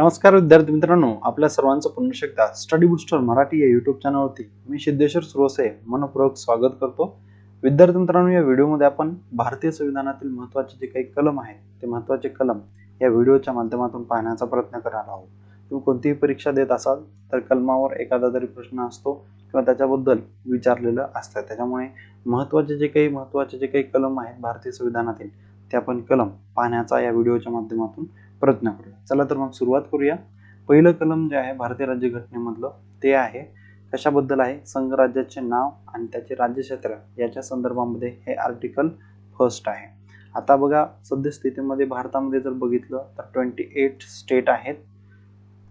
नमस्कार विद्यार्थी मित्रांनो आपल्या सर्वांचं पुन्हा एकदा स्टडी बुस्टर मराठी या युट्यूब चॅनलवरती मी सिद्धेश्वर सुरोसे मनपूर्वक स्वागत करतो. विद्यार्थी मित्रांनो या व्हिडिओमध्ये आपण भारतीय संविधानातील महत्त्वाचे जे काही कलम आहेत ते महत्त्वाचे कलम या व्हिडिओच्या माध्यमातून पाहण्याचा प्रयत्न करणार आहोत. तुम्ही कोणतीही परीक्षा देत असाल तर कलमावर एखादा तरी प्रश्न असतो किंवा त्याच्याबद्दल विचारलेलं असतं त्याच्यामुळे महत्त्वाचे जे काही महत्त्वाचे जे काही कलम आहेत भारतीय संविधानातील ते आपण कलम पाहण्याचा या व्हिडिओच्या माध्यमातून प्रयत्न करू. चला तर मग सुरुवात करूया. पहिलं कलम जे आहे भारतीय राज्यघटनेमधलं ते आहे कशाबद्दल आहे? संघराज्याचे नाव आणि त्याचे राज्यक्षेत्र याच्या संदर्भामध्ये हे आर्टिकल फर्स्ट आहे. आता बघा सद्यस्थितीमध्ये भारतामध्ये जर बघितलं तर ट्वेंटी एट स्टेट आहेत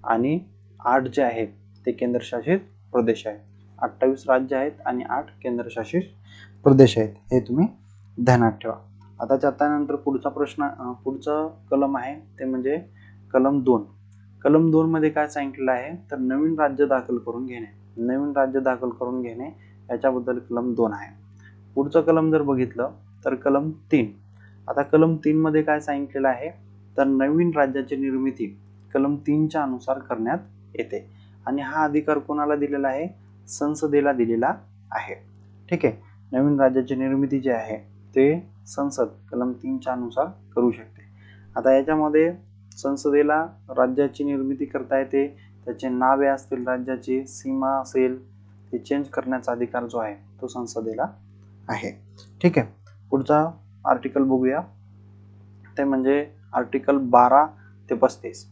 आणि आठ जे आहेत ते केंद्रशासित प्रदेश आहेत. अठ्ठावीस राज्य आहेत आणि आठ केंद्रशासित प्रदेश आहेत. हे तुम्ही ध्यानात ठेवा. आता त्यानंतर पुढचा प्रश्न पुढचा पुढचं कलम आहे ते म्हणजे कलम दोन. कलम दोन मध्ये काय सांगितलं आहे? तर नवीन राज्य दाखल करून घेणे. नवीन राज्य दाखल करून घेणे याच्याबद्दल कलम दोन आहे. पुढचं कलम जर बघितलं तर कलम तीन. आता कलम तीन मध्ये काय सांगितलेलं आहे? तर नवीन राज्याची निर्मिती कलम तीनच्या अनुसार करण्यात येते. आणि हा अधिकार कोणाला दिलेला आहे? संसदेला दिलेला आहे. ठीक आहे? नवीन राज्याची निर्मिती जी आहे ते संसद कलम तीनच्या अनुसार करू शकते. आता याच्यामध्ये संसदेला राज्याची निर्मिती करता येते. त्याचे नावे असतील राज्याची सीमा असेल ते चेंज करण्याचा अधिकार जो आहे तो संसदेला आहे. ठीक आहे. पुढचा आर्टिकल बघूया. ते म्हणजे आर्टिकल बारा ते पस्तीस.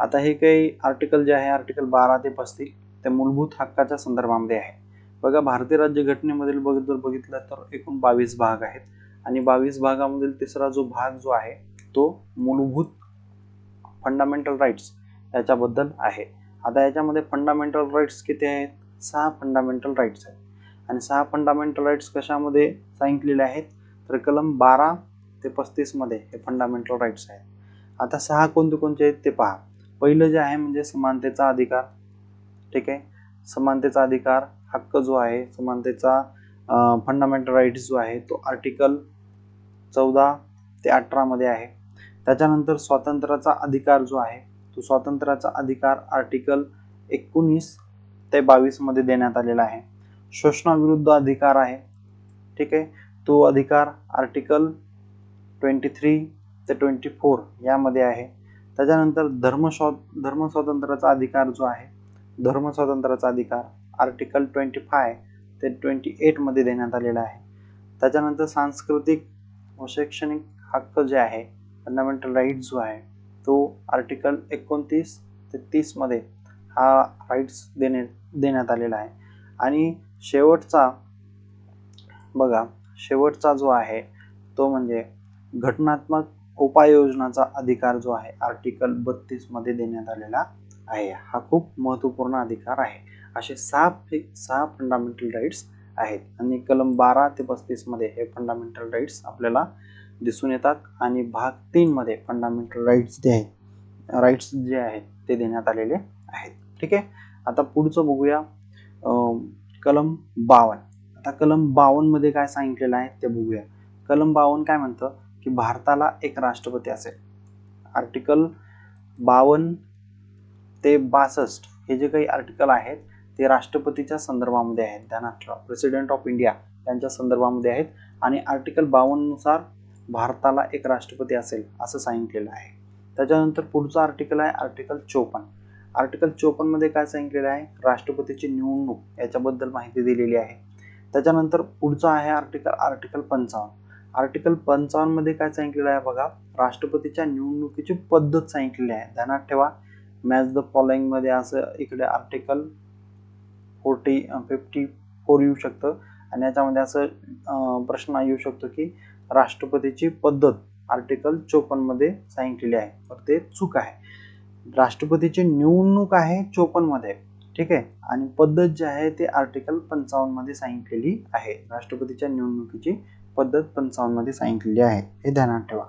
आता हे काही आर्टिकल जे आहे आर्टिकल बारा ते पस्तीस ते मूलभूत हक्काच्या संदर्भामध्ये आहे. बघा भारतीय राज्यघटनेमधील बघ जर बघितलं तर एकूण बावीस भाग आहेत. आणि बावीस भागामधील तिसरा जो भाग जो आहे तो मूलभूत फंडामेंटल राईट्स याच्याबद्दल आहे. आता याच्यामध्ये फंडामेंटल राईट्स किती आहेत? सहा फंडामेंटल राईट्स आहेत. आणि सहा फंडामेंटल राईट्स कशामध्ये सांगितलेले आहेत? तर कलम बारा ते पस्तीसमध्ये हे फंडामेंटल राईट्स आहेत. आता सहा कोणते कोणते आहेत ते पहा. पहिलं जे आहे म्हणजे समानतेचा अधिकार. ठीक आहे? समानतेचा अधिकार हक्क जो आहे समानतेचा फंडामेंटल राईट्स जो आहे तो आर्टिकल चौदा ते अठरामध्ये आहे. त्याच्यानंतर स्वातंत्र्याचा अधिकार जो आहे तो स्वातंत्र्याचा अधिकार आर्टिकल एकोणीस ते बावीसमध्ये देण्यात आलेला आहे. शोषणाविरुद्ध अधिकार आहे. ठीक आहे? तो अधिकार आर्टिकल ट्वेंटी थ्री ते ट्वेंटी फोर यामध्ये आहे. त्याच्यानंतर धर्म स्वा धर्म स्वातंत्र्याचा अधिकार जो आहे धर्म स्वातंत्र्याचा अधिकार आर्टिकल ट्वेंटी फाय ते ट्वेंटी एटमध्ये देण्यात आलेला आहे. त्याच्यानंतर सांस्कृतिक व शैक्षणिक हक्क जे आहे फंडामेंटल राईट जो आहे तो आर्टिकल एकोणतीस ते तीसमध्ये हा राईट्स देणे देण्यात आलेला आहे. आणि शेवटचा बघा शेवटचा जो आहे तो म्हणजे घटनात्मक उपाययोजनाचा अधिकार जो आहे आर्टिकल बत्तीसमध्ये देण्यात आलेला आहे. हा खूप महत्त्वपूर्ण अधिकार आहे. असे सहा सहा फंडामेंटल राईट्स आहेत. आणि कलम बारा ते पस्तीसमध्ये हे फंडामेंटल राईट्स आपल्याला दिसून येतात आणि भाग तीनमध्ये फंडामेंटल राईट्स जे आहेत राईट्स जे आहेत ते देण्यात आलेले आहेत. ठीक आहे? आता पुढचं बघूया. कलम बावन. आता कलम बावनमध्ये काय सांगितलेलं आहे ते बघूया. कलम बावन काय म्हणतं? की भारताला एक राष्ट्रपती असेल. आर्टिकल बावन ते बासष्ट हे जे काही आर्टिकल आहेत ते राष्ट्रपतीच्या संदर्भामध्ये आहेत. ध्यानात ठेवा प्रेसिडेंट ऑफ इंडिया त्यांच्या संदर्भामध्ये आहेत. आणि आर्टिकल बावन्ननुसार भारताला एक राष्ट्रपती असेल असं सांगितलेलं आहे. त्याच्यानंतर पुढचं आर्टिकल आहे आर्टिकल चोपन्न. आर्टिकल चोपन्नमध्ये काय सांगितलेलं आहे? राष्ट्रपतीची निवडणूक याच्याबद्दल माहिती दिलेली आहे. त्याच्यानंतर पुढचं आहे आर्टिकल आर्टिकल पंचावन्न. आर्टिकल पंचावन्नमध्ये काय सांगितलेलं आहे बघा? राष्ट्रपतीच्या निवडणुकीची पद्धत सांगितलेली आहे. ध्यानात ठेवा. मॅच द फॉलोइंगमध्ये असं इकडे आर्टिकल फोर्टी फिफ्टी फोर येऊ शकतं. आणि याच्यामध्ये असं प्रश्न येऊ शकतो की राष्ट्रपतीची पद्धत आर्टिकल चोपन्नमध्ये सांगितलेली आहे. तर ते चूक आहे. राष्ट्रपतीची निवडणूक आहे चोपन्नमध्ये ठीक आहे? आणि पद्धत जी आहे ते आर्टिकल पंचावन्नमध्ये सांगितलेली आहे. राष्ट्रपतीच्या निवडणुकीची पद्धत पंचावन्नमध्ये सांगितलेली आहे. हे ध्यानात ठेवा.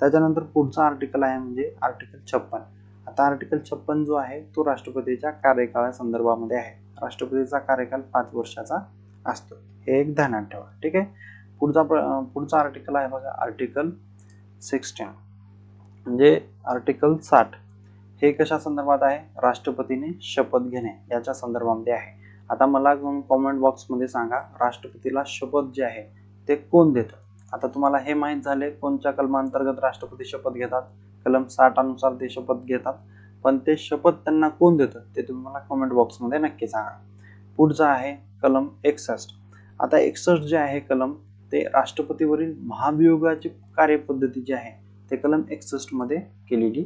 त्याच्यानंतर पुढचा आर्टिकल आहे म्हणजे आर्टिकल छप्पन. आता आर्टिकल छप्पन जो आहे तो राष्ट्रपतीच्या कार्यकाळा संदर्भामध्ये आहे. राष्ट्रपतीचा कार्यकाल पाच वर्षाचा असतो. हे एक ध्यानात ठेवा ठीक आहे? पुढचा पुढचा आर्टिकल आहे बघा आर्टिकल सिक्स्टीन म्हणजे आर्टिकल साठ. हे कशा संदर्भात आहे? राष्ट्रपतीने शपथ घेणे याच्या संदर्भामध्ये आहे. आता मला कॉमेंट बॉक्समध्ये सांगा राष्ट्रपतीला शपथ जे आहे ते कोण देतं? आता तुम्हाला हे माहीत झाले कोणत्या कलमांतर्गत राष्ट्रपती शपथ घेतात? कलम साठ अनुसार ते शपथ घेतात. पण ते शपथ त्यांना कोण देतं ते तुम्ही मला कॉमेंट बॉक्समध्ये नक्की सांगा. पुढचं आहे कलम एकसष्ट. आता एकसष्ट जे आहे कलम ते राष्ट्रपतीवरील महाभियोगाची कार्यपद्धती जी आहे ते कलम एकसष्टमध्ये केलेली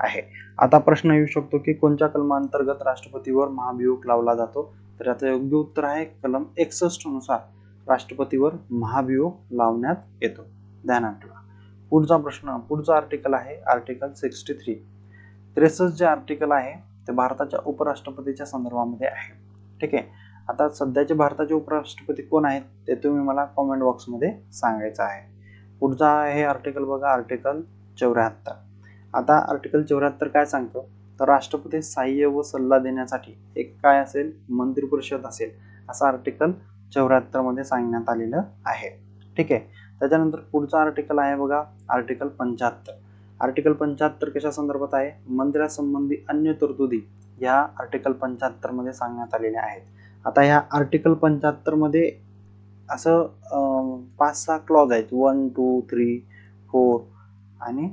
आहे. आता प्रश्न येऊ शकतो की कोणत्या कलमांतर्गत राष्ट्रपतीवर महाभियोग लावला जातो? तर याचं योग्य उत्तर आहे कलम एकसष्टनुसार राष्ट्रपतीवर महाभियोग लावण्यात येतो. ध्यानात ठेवा. पुढचा प्रश्न पुढचा आर्टिकल आहे आर्टिकल सिक्स्टी थ्री त्रेसष्ट जे आर्टिकल आहे ते भारताच्या उपराष्ट्रपतीच्या संदर्भामध्ये आहे. ठीक आहे? आता सध्याचे भारताचे उपराष्ट्रपती कोण आहेत ते तुम्ही मला कॉमेंट बॉक्समध्ये सांगायचं आहे. पुढचा आहे आर्टिकल बघा आर्टिकल चौऱ्याहत्तर. आता आर्टिकल चौऱ्याहत्तर काय सांगतं? तर राष्ट्रपती सहाय्य व सल्ला देण्यासाठी एक काय असेल? मंत्रिपरिषद असेल असं आर्टिकल चौऱ्याहत्तरमध्ये सांगण्यात आलेलं आहे. ठीक आहे? त्याच्यानंतर पुढचा आर्टिकल आहे बघा आर्टिकल पंच्याहत्तर. आर्टिकल पंच्याहत्तर कशा संदर्भात आहे? मंदिरासंबंधी अन्य तरतुदी या आर्टिकल पंच्याहत्तरमध्ये सांगण्यात आलेल्या आहेत. आता ह्या आर्टिकल पंच्याहत्तरमध्ये असं पाच सहा क्लॉज आहेत. वन टू थ्री फोर आणि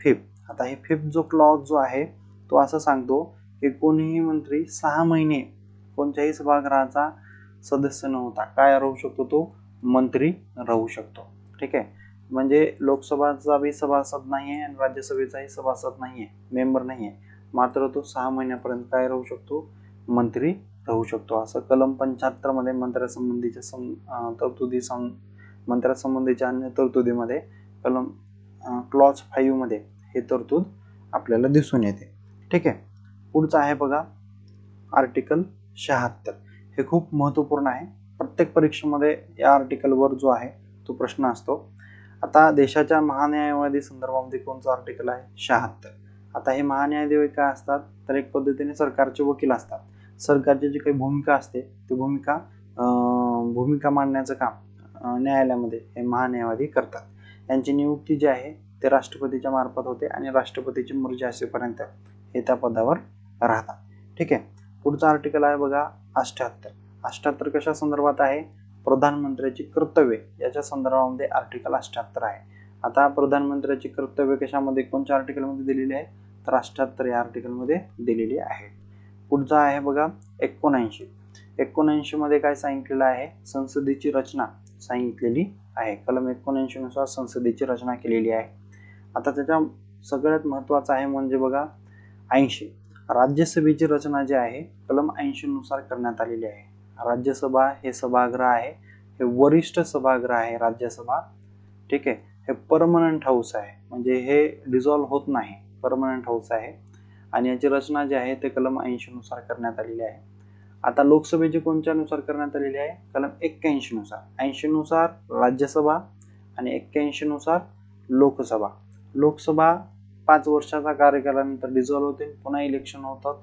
फिफ्थ आता हे फिफ्थ जो क्लॉज जो आहे तो असं सांगतो की कोणीही मंत्री सहा महिने कोणत्याही सभागृहाचा सदस्य न होता काय राहू शकतो तो? मंत्री राहू शकतो. ठीक आहे? म्हणजे लोकसभाचा बी सभासद नाही आहे आणि राज्यसभेचाही सभासद नाही आहे मेंबर नाही आहे मात्र तो सहा महिन्यापर्यंत काय राहू शकतो? मंत्री राहू शकतो. असं कलम पंच्याहत्तरमध्ये मंत्र्यासंबंधीच्या सं तरतुदी सं मंत्र्यासंबंधीच्या अन्य तरतुदीमध्ये कलम क्लॉज फाईव्हमध्ये हे तरतूद आपल्याला दिसून येते. ठीक आहे? पुढचं आहे बघा आर्टिकल शहात्तर. हे खूप महत्त्वपूर्ण आहे. प्रत्येक परीक्षेमध्ये या आर्टिकलवर जो आहे तो प्रश्न असतो. आता देशाच्या महान्यायवादी संदर्भामध्ये कोणतं आर्टिकल आहे? शहात्तर. आता हे महान्यायदेव काय असतात? तर एक पद्धतीने सरकारचे वकील असतात. सरकारची जी काही भूमिका असते ती भूमिका भूमिका मांडण्याचं काम न्यायालयामध्ये हे महान्यायवादी करतात. यांची नियुक्ती जी आहे ते राष्ट्रपतीच्या मार्फत होते आणि राष्ट्रपतीची मर्जी असेपर्यंत हे त्या पदावर राहतात. ठीक आहे? पुढचा आर्टिकल आहे बघा अष्ट्याहत्तर अष्ट्याहत्तर कशा संदर्भात आहे? प्रधानमंत्र्याची कर्तव्ये. याच्या संदर्भामध्ये आर्टिकल अष्ट्याहत्तर आहे. आता प्रधानमंत्र्याची कर्तव्य कशामध्ये? कोणत्या आर्टिकलमध्ये दिलेली आहे? तर अष्ट्याहत्तर या आर्टिकलमध्ये दिलेली आहे. पुढचा आहे बघा एकोणऐंशी. एकोणऐंशी मध्ये काय सांगितलेलं आहे? संसदेची रचना सांगितलेली आहे. कलम एकोणऐंशी नुसार संसदेची रचना केलेली आहे. आता त्याच्या सगळ्यात महत्वाचं आहे म्हणजे बघा ऐंशी. राज्यसभेची रचना जी आहे कलम ऐंशी नुसार करण्यात आलेली आहे. राज्यसभा हे सभागृह आहे. हे वरिष्ठ सभागृह आहे राज्यसभा. ठीक आहे. हे परमनंट हाऊस आहे. म्हणजे हे डिझॉल्व्ह होत नाही. परमनंट हाऊस आहे. आणि याची रचना जी आहे ते कलम ऐंशी नुसार करण्यात आलेली आहे. आता लोकसभेची कोणत्या नुसार करण्यात आलेली आहे? कलम एक्क्याऐंशी नुसार. ऐंशी नुसार राज्यसभा आणि एक्क्याऐंशी नुसार लोकसभा. लोकसभा पाच वर्षाचा कार्यकालानंतर डिझॉल्व्ह होते पुन्हा इलेक्शन होतात.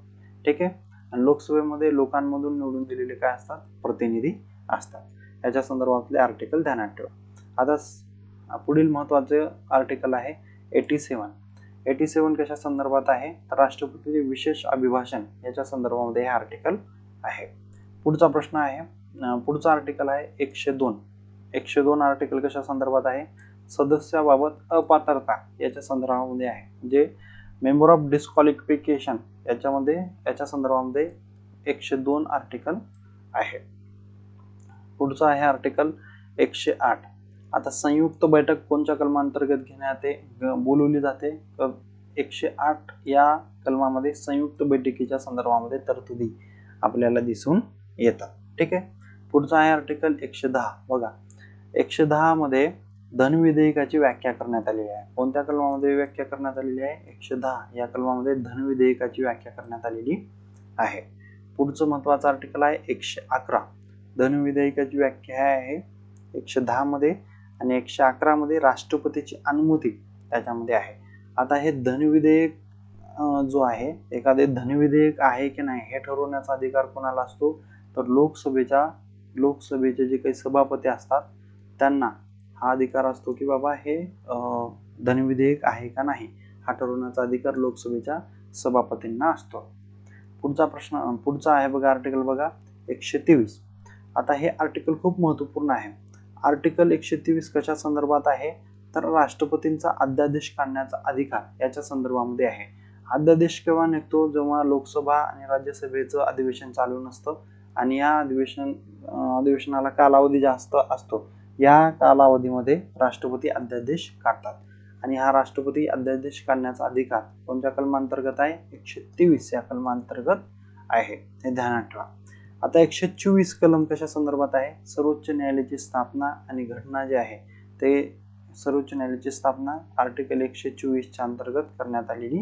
ठीक आहे? आणि लोकसभेमध्ये लोकांमधून निवडून दिलेले काय असतात? प्रतिनिधी असतात. याच्या संदर्भातले आर्टिकल ध्यानात ठेवा. आता पुढील महत्त्वाचे आर्टिकल आहे एटी सेवन एटी सेवन कशा संदर्भात आहे? तर राष्ट्रपतीचे विशेष अभिभाषण याच्या संदर्भामध्ये हे आर्टिकल आहे. पुढचा प्रश्न आहे पुढचा आर्टिकल आहे एकशे दोन. एकशे दोन आर्टिकल कशा संदर्भात आहे? सदस्याबाबत अपात्रता याच्या संदर्भामध्ये आहे. म्हणजे मेंबर ऑफ डिस्क्वालिफिकेशन याच्यामध्ये याच्या संदर्भामध्ये एकशे दोन आर्टिकल आहे. पुढचं आहे आर्टिकल एकशे आठ. आता संयुक्त बैठक कोणत्या कलमांतर्गत घेण्यात बोलवली जाते. तर एकशे आठ या कलमामध्ये संयुक्त बैठकीच्या संदर्भामध्ये तरतुदी आपल्याला दिसून येतात. ठीक आहे? पुढचा आहे आर्टिकल एकशे दहा. बघा. एकशे दहा मध्ये धन विधेयकाची व्याख्या करण्यात आलेली आहे. कोणत्या कलमामध्ये व्याख्या करण्यात आलेली आहे? एकशे दहा. या कलमामध्ये धन विधेयकाची व्याख्या करण्यात आलेली आहे. पुढचं महत्वाचं आर्टिकल आहे एकशे अकरा. धन विधेयकाची व्याख्या आहे एकशे दहा मध्ये आणि एकशे अकरामध्ये राष्ट्रपतीची अनुमती त्याच्यामध्ये आहे. आता हे धनविधेयक जो आहे एखादे धनविधेयक आहे की नाही हे ठरवण्याचा अधिकार कोणाला असतो? तर लोकसभेच्या लोकसभेचे जे काही सभापती असतात त्यांना हा अधिकार असतो की बाबा हे धनविधेयक आहे का नाही हा ठरवण्याचा अधिकार लोकसभेच्या सभापतींना असतो. पुढचा प्रश्न पुढचा आहे बघा आर्टिकल बघा एकशे तेवीस. आता हे आर्टिकल खूप महत्त्वपूर्ण आहे. आर्टिकल एकशे तेवीस कशा संदर्भात आहे? तर राष्ट्रपतींचा अध्यादेश काढण्याचा अधिकार याच्या संदर्भामध्ये आहे. अध्यादेश केव्हा निघतो? जेव्हा लोकसभा आणि राज्यसभेचं अधिवेशन चालू नसतं आणि या अधिवेशन अधिवेशनाला कालावधी जास्त असतो या कालावधीमध्ये राष्ट्रपती अध्यादेश काढतात. आणि हा राष्ट्रपती अध्यादेश काढण्याचा अधिकार कोणत्या कलमांतर्गत आहे? एकशे तेवीस या कलमांतर्गत आहे. हे ध्यानात ठेवा. आता एकशे चोवीस कलम कशा संदर्भात आहे? सर्वोच्च न्यायालयाची स्थापना आणि घटना जे आहे ते सर्वोच्च न्यायालयाची स्थापना आर्टिकल एकशे चोवीसच्या अंतर्गत करण्यात आलेली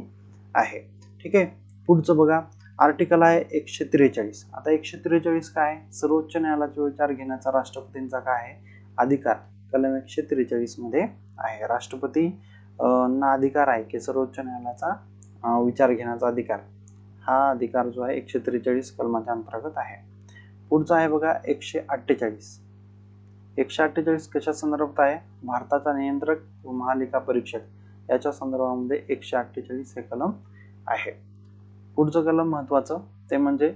आहे. ठीक आहे? पुढचं बघा. आर्टिकल आहे एकशे त्रेचाळीस. आता एकशे त्रेचाळीस काय? सर्वोच्च न्यायालयाचा विचार घेण्याचा राष्ट्रपतींचा काय आहे? अधिकार. कलम एकशे त्रेचाळीसमध्ये आहे. राष्ट्रपती ना अधिकार आहे की सर्वोच्च न्यायालयाचा विचार घेण्याचा अधिकार? हा अधिकार जो आहे एकशे त्रेचाळीस कलमाच्या अंतर्गत आहे. पुढचा आहे बघा एकशे अठ्ठेचाळीस. एकशे अठ्ठेचाळीस कशा संदर्भात आहे? भारताचा नियंत्रक व महालेखा परीक्षक. याच्या संदर्भामध्ये एकशे अठ्ठेचाळीस हे कलम आहे. पुढचं कलम महत्वाचं ते म्हणजे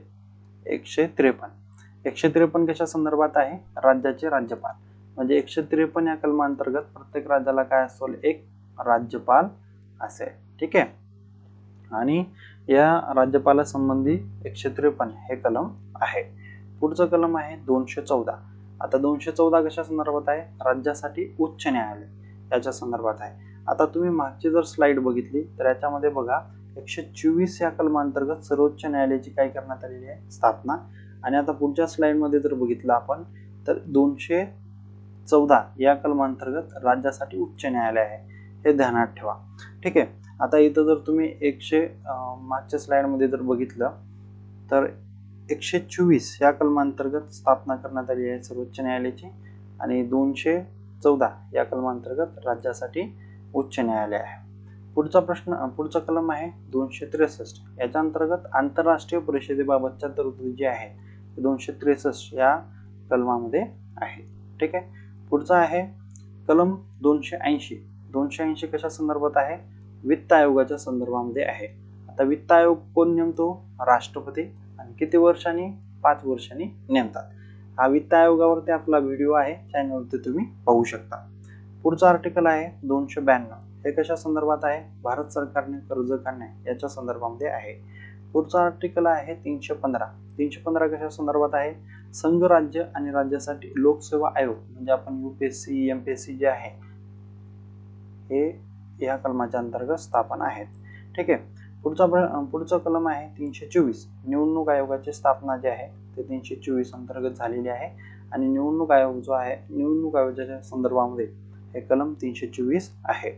एकशे त्रेपन्न. एकशे त्रेपन्न कशा संदर्भात आहे? राज्याचे राज्यपाल. म्हणजे एकशे त्रेपन्न या कलमांतर्गत प्रत्येक राज्याला काय असेल? एक राज्यपाल असेल. ठीक आहे? आणि या राज्यपाला संबंधी एकशे त्रेपन्न हे कलम आहे. पुढचं कलम आहे दोनशे चौदा. आता दोनशे चौदा कशा संदर्भात आहे? राज्यासाठी उच्च न्यायालय याच्या संदर्भात आहे. आता तुम्ही मागची जर स्लाइड बघितली तर याच्यामध्ये बघा एकशे चोवीस या कलमांतर्गत सर्वोच्च न्यायालयाची काय करण्यात आलेली आहे? स्थापना. आणि आता पुढच्या स्लाइडमध्ये जर बघितलं आपण तर दोनशे चौदा या कलमांतर्गत राज्यासाठी उच्च न्यायालय आहे. हे ध्यानात ठेवा. ठीक आहे? आता इथं जर तुम्ही एकशे मागच्या स्लाइडमध्ये जर बघितलं तर एकशे चोवीस या कलमांतर्गत स्थापना करण्यात आली आहे सर्वोच्च न्यायालयाची आणि दोनशे चौदा या कलमांतर्गत राज्यासाठी उच्च न्यायालय आहे. पुढचा प्रश्न पुढचा कलम आहे दोनशे त्रेसष्ट. याच्या अंतर्गत आंतरराष्ट्रीय परिषदेबाबतच्या तरतुदी जी आहे दोनशे त्रेसष्ट या कलमामध्ये आहे ठीक आहे? पुढचा आहे कलम दोनशे ऐंशी. दोनशे ऐंशी कशा संदर्भात आहे? वित्त आयोगाच्या संदर्भामध्ये आहे. आता वित्त आयोग कोण नेमतो? राष्ट्रपती. किती वर्षांनी? पाच वर्षांनी नेमतात. हा वित्त आयोगावरती आपला व्हिडिओ आहे. चॅनलवरती तुम्ही पाहू शकता. पुढचा आर्टिकल आहे दोनशे ब्याण्णव. हे कशा संदर्भात आहे? भारत सरकारने कर्ज काढणे याच्या संदर्भामध्ये आहे. पुढचा आर्टिकल आहे तीनशे पंधरा. तीनशे पंधरा कशा संदर्भात आहे? संघ राज्य आणि राज्यासाठी लोकसेवा आयोग म्हणजे आपण युपीएससी एमपीएससी जे आहे हे या कलमाच्या अंतर्गत स्थापन आहेत. ठीक आहे. पुढचा पुढचा कलम आहे तीनशे चोवीस निवडणूक आयोगाची स्थापना जी आहे ते तीनशे चोवीस अंतर्गत झालेली आहे. आणि निवडणूक आयोग जो आहे निवडणूक आयोगाच्या संदर्भामध्ये हे कलम तीनशे चोवीस आहे.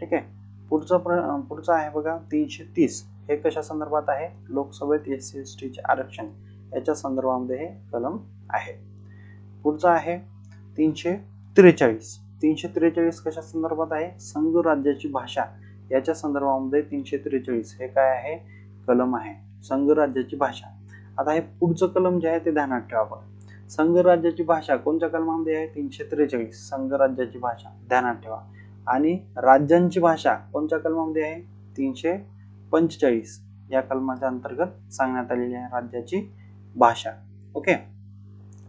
ठीक आहे? पुढचं पुढचं आहे बघा तीनशे तीस हे कशा संदर्भात आहे? लोकसभेत एस सी एस टीचे आरक्षण. याच्या संदर्भामध्ये हे कलम आहे. पुढचं आहे तीनशे त्रेचाळीस तीनशे त्रेचाळीस कशा संदर्भात आहे? संघ राज्याची भाषा. याच्या संदर्भामध्ये तीनशे त्रेचाळीस हे काय आहे? कलम आहे. संघ राज्याची भाषा. आता हे पुढचं कलम जे आहे ते ध्यानात ठेवा बघा संघ राज्याची भाषा कोणत्या कलमामध्ये आहे? तीनशे त्रेचाळीस. संघ राज्याची भाषा. ध्यानात ठेवा. आणि राज्यांची भाषा कोणत्या कलमामध्ये आहे? तीनशे पंचेचाळीस. या कलमाच्या अंतर्गत सांगण्यात आलेली आहे राज्याची भाषा. ओके?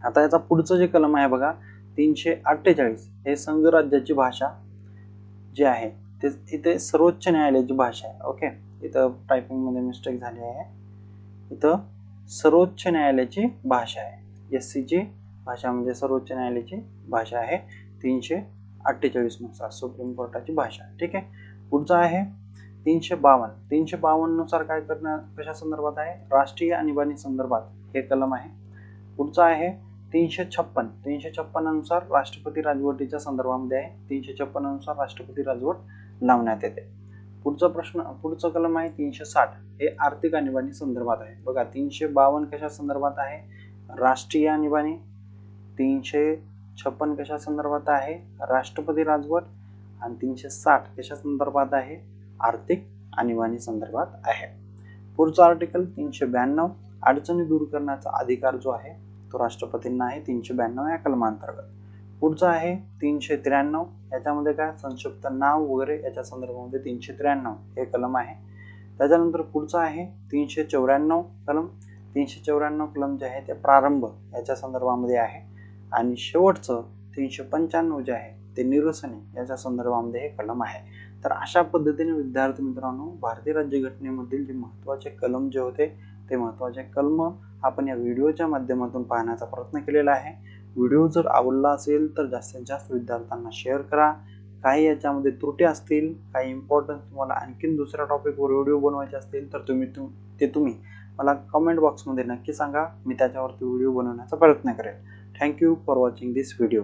आता याचा पुढचं जे कलम आहे बघा तीनशे अठ्ठेचाळीस. हे संघ राज्याची भाषा जी आहे ते इथे सर्वोच्च न्यायालयाची भाषा आहे ओके? इथं टायपिंगमध्ये मिस्टेक झाली आहे. इथं सर्वोच्च न्यायालयाची भाषा आहे. एस सीची भाषा म्हणजे सर्वोच्च न्यायालयाची भाषा आहे. तीनशे अठ्ठेचाळीसनुसार सुप्रीम कोर्टाची भाषा ठीक आहे? पुढचा आहे तीनशे बावन्न. तीनशे बावन्ननुसार काय करणं कशा संदर्भात आहे? राष्ट्रीय आणीबाणी संदर्भात हे कलम आहे. पुढचा आहे तीनशे छप्पन. तीनशे छप्पन अनुसार राष्ट्रपती राजवटीच्या संदर्भामध्ये आहे. तीनशे छप्पन अनुसार राष्ट्रपती राजवट लावण्यात येते. पुढचा प्रश्न पुढचं कलम आहे तीनशे साठ. हे आर्थिक आणीबाणी संदर्भात आहे. बघा तीनशे बावन्न कशा संदर्भात आहे? राष्ट्रीय आणीबाणी तीनशे छप्पन कशा संदर्भात आहे? राष्ट्रपती राजवट आणि तीनशे साठ कशा संदर्भात आहे? आर्थिक आणीबाणी संदर्भात आहे. पुढचा आर्टिकल तीनशे ब्याण्णव. अडचणी दूर करण्याचा अधिकार जो आहे तो राष्ट्रपतींना आहे तीनशे ब्याण्णव या कलमांतर्गत. पुढचा आहे तीनशे त्र्याण्णव. याच्यामध्ये काय? संक्षिप्त नाव वगैरे याच्या संदर्भामध्ये तीनशे त्र्याण्णव हे कलम आहे. त्याच्यानंतर पुढचं आहे तीनशे चौऱ्याण्णव कलम. तीनशे चौऱ्याण्णव कलम जे आहे ते प्रारंभ याच्या संदर्भामध्ये आहे. आणि शेवटचं तीनशे पंच्याण्णव जे आहे ते निरसने याच्या संदर्भामध्ये हे कलम आहे. तर अशा पद्धतीने विद्यार्थी मित्रांनो भारतीय राज्यघटनेमधील जे महत्त्वाचे कलम जे होते ते महत्त्वाचे कलम आपण या व्हिडिओच्या माध्यमातून पाहण्याचा प्रयत्न केलेला आहे. व्हिडिओ जर आवडला असेल तर जास्तीत जास्त विद्यार्थ्यांना शेअर करा. काही याच्यामध्ये त्रुटी असतील काही इम्पॉर्टन्स तुम्हाला आणखीन दुसऱ्या टॉपिकवर व्हिडिओ बनवायचे असतील तर तुम्ही तुम ते तुम्ही मला कमेंट बॉक्समध्ये नक्की सांगा. मी त्याच्यावरती व्हिडिओ बनवण्याचा प्रयत्न करेल thank you for watching this video